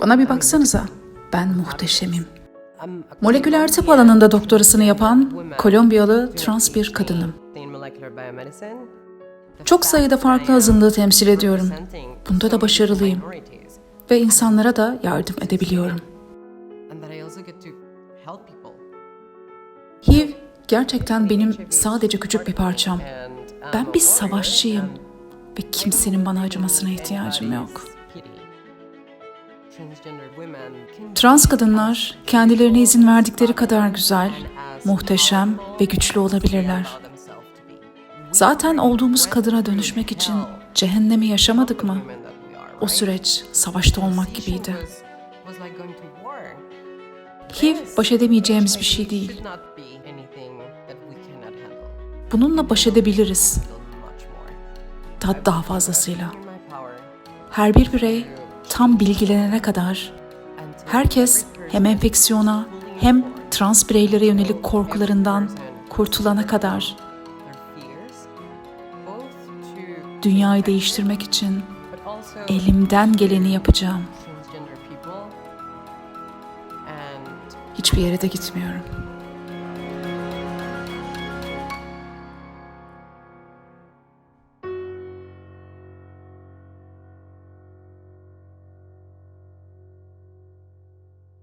Bana bir baksanıza. Ben muhteşemim. Moleküler tıp alanında doktorasını yapan Kolombiyalı trans bir kadınım. Çok sayıda farklı azınlığı temsil ediyorum. Bunda da başarılıyım. Ve insanlara da yardım edebiliyorum. HIV gerçekten benim sadece küçük bir parçam. Ben bir savaşçıyım ve kimsenin bana acımasına ihtiyacım yok. Trans kadınlar kendilerine izin verdikleri kadar güzel, muhteşem ve güçlü olabilirler. Zaten olduğumuz kadına dönüşmek için cehennemi yaşamadık mı? O süreç savaşta olmak gibiydi. HIV baş edemeyeceğimiz bir şey değil. Bununla baş edebiliriz. Daha daha fazlasıyla. Her bir birey tam bilgilenene kadar herkes hem enfeksiyona hem trans bireylere yönelik korkularından kurtulana kadar dünyayı değiştirmek için elimden geleni yapacağım. Hiçbir yere de gitmiyorum.